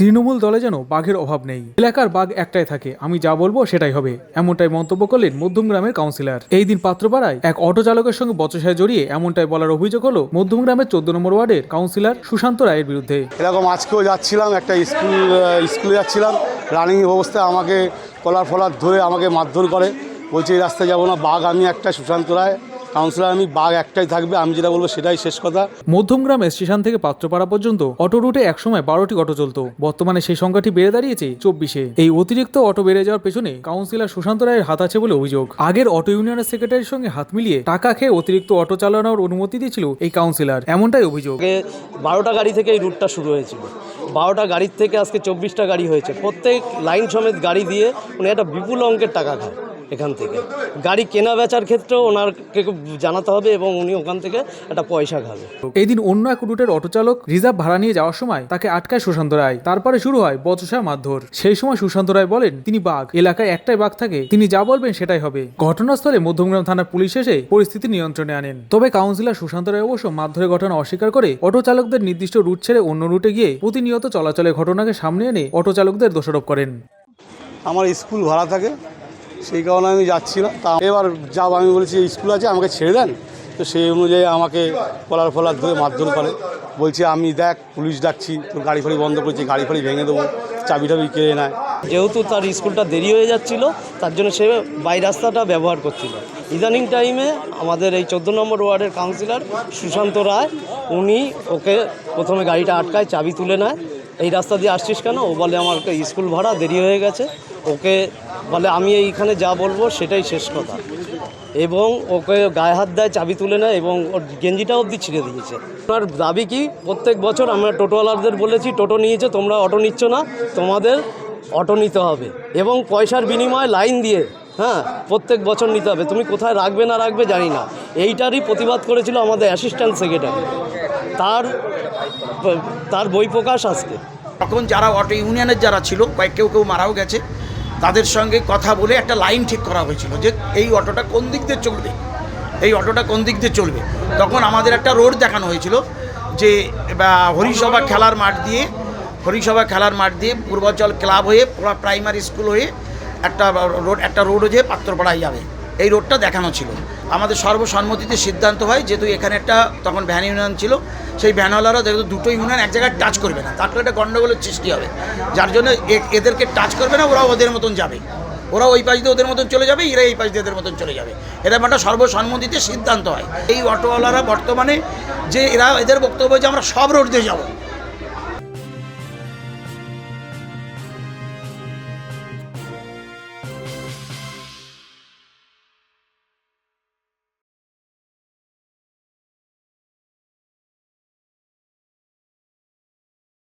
তৃণমূল দলে যেন বাঘের অভাব নেই। এলাকার বাঘ একটাই থাকে, আমি যা বলব সেটাই হবে, এমনটাই মন্তব্য করলেন মধ্যম গ্রামের কাউন্সিলর। এই দিন পাত্রপাড়ায় এক অটো চালকের সঙ্গে বচসায় জড়িয়ে এমনটাই বলার অভিযোগ হলো মধ্যম গ্রামের চোদ্দ নম্বর ওয়ার্ডের কাউন্সিলর সুশান্ত রায়ের বিরুদ্ধে। এরকম আজকেও যাচ্ছিলাম, একটা স্কুল স্কুলে যাচ্ছিলাম রানিং অবস্থায় আমাকে কলার ফলার ধরে আমাকে মারধর করে, বলছে এই রাস্তায় যাব না, বাঘ আমি একটা, সুশান্ত রায়। কাউন্সিলর আমি বাঘ একটাই থাকবে আমি যেটা বলব সেটাই শেষ কথা। মধ্যম গ্রামে স্টেশন থেকে পাত্রপাড়া পর্যন্ত অটো রুটে একসময় বারোটি অটো চলতো। বর্তমানে সেই সংখ্যাটি বেড়ে দাঁড়িয়েছে চব্বিশে। এই অতিরিক্ত অটো বেড়ে যাওয়ার পেছনে কাউন্সিলর সুশান্ত রায়ের হাত আছে বলে অভিযোগ। আগের অটো ইউনিয়নের সেক্রেটারির সঙ্গে হাত মিলিয়ে টাকা খেয়ে অতিরিক্ত অটো চালানোর অনুমতি দিয়েছিল এই কাউন্সিলর এমনটাই অভিযোগ। আগে বারোটা গাড়ি থেকে এই রুটটা শুরু হয়েছিল। বারোটা গাড়ির থেকে আজকে চব্বিশটা গাড়ি হয়েছে। প্রত্যেক লাইন সমেত গাড়ি দিয়ে উনি একটা বিপুল অঙ্কের টাকা খায়। এখান থেকে। গাড়ি কেনা বেচার ক্ষেত্রেও ওনারকে জানাতে হবে এবং উনি ওখান থেকে একটা পয়সা খাবে। এই দিন অন্য এক রুটের অটো চালক রিজার্ভ ভাড়া নিয়ে যাওয়ার সময় তাকে আটকায় সুশান্ত রায়। তারপরে শুরু হয় বচসা মারধর। সেই সময় সুশান্ত রায় বলেন তিনি বাঘ। এলাকায় একটাই বাঘ থাকে। তিনি যা বলবেন সেটাই হবে। ঘটনাস্থলে মধ্যমগ্রাম থানার পুলিশ এসে পরিস্থিতি নিয়ন্ত্রণে আনেন। তবে কাউন্সিলর সুশান্ত রায় অবশ্য মারধরের ঘটনা অস্বীকার করে অটো চালকদের নির্দিষ্ট রুট ছেড়ে অন্য রুটে গিয়ে প্রতিনিয়ত চলাচলের ঘটনাকে সামনে এনে অটো চালকদের দোষারোপ করেন। আমার স্কুল ভাড়া থাকে। সেই কারণে আমি যাচ্ছি না। তা এবার যাব, আমি বলেছি স্কুল আছে, আমাকে ছেড়ে দেন। তো সেই অনুযায়ী আমাকে কলার ফলার ধরে মারধর করে। বলছে, আমি দেখ, পুলিশ ডাকছি, তোর গাড়ি ফাড়ি বন্ধ করছি, গাড়ি ফাড়ি ভেঙে দেবো চাবি টাবি কেড়ে নেয়? যেহেতু তার স্কুলটা দেরি হয়ে যাচ্ছিল, তার জন্য সে বাই রাস্তাটা ব্যবহার করছিল। ইদানিং টাইমে আমাদের এই চোদ্দ নম্বর ওয়ার্ডের কাউন্সিলর সুশান্ত রায়, উনি ওকে প্রথমে গাড়িটা আটকায়, চাবি তুলে নেয়। এই রাস্তা দিয়ে আসছিস কেন? ও বলে আমার স্কুল ভাড়া দেরি হয়ে গেছে। ওকে বলে, আমি এইখানে যা বলব সেটাই শেষ কথা। এবং ওকে গায়ে হাত দেয়, চাবি তুলে নেয় এবং ওর গেঞ্জিটা অবধি ছিঁড়ে দিয়েছে। আমার দাবি কি? প্রত্যেক বছর আমরা টোটোওয়ালাদের বলেছি, টোটো নিয়েছে তোমরা অটো নিচ্ছ না, তোমাদের অটো নিতে হবে। এবং পয়সার বিনিময়ে লাইন দিয়ে হ্যাঁ প্রত্যেক বছর নিতে হবে। তুমি কোথায় রাখবে না রাখবে জানি না। এইটারই প্রতিবাদ করেছিল আমাদের অ্যাসিস্ট্যান্ট সেক্রেটারি। তার তার বই প্রকাশ আজকে। তখন যারা অটো ইউনিয়নের যারা ছিল, কয়েক কেউ কেউ মারাও গেছে। তাদের সঙ্গে কথা বলে একটা লাইন ঠিক করা হয়েছিল যে এই অটোটা কোন দিক দিয়ে চলবে? এই অটোটা কোন দিক দিয়ে চলবে? তখন আমাদের একটা রোড দেখানো হয়েছিল যে হরিসভা খেলার মাঠ দিয়ে, হরিসভা খেলার মাঠ দিয়ে পূর্বাঞ্চল ক্লাব হয়ে পুরা প্রাইমারি স্কুল হয়ে একটা রোড একটা রোড হয়ে পাত্রপাড়ায় যাবে। এই রোডটা দেখানো ছিল। আমাদের সর্বসম্মতিতে সিদ্ধান্ত হয় যেহেতু এখানে একটা তখন ভ্যান ইউনিয়ন ছিল, সেই ভ্যানওয়ালারা যেহেতু দুটো ইউনিয়ন এক জায়গায় টাচ করবে না। তারপরে একটা গণ্ডগোলের সৃষ্টি হবে। যার জন্য এদেরকে টাচ করবে না ওরা ওদের মতন যাবে। ওরা ওই পাশ দিয়ে ওদের মতন চলে যাবে, এরা এই পাশ দিয়ে ওদের মতন চলে যাবে। এরকম একটা সর্বসম্মতিতে সিদ্ধান্ত হয়। এই অটোওয়ালারা বর্তমানে যে এরা, এদের বক্তব্য যে আমরা সব রোড দিয়ে যাব।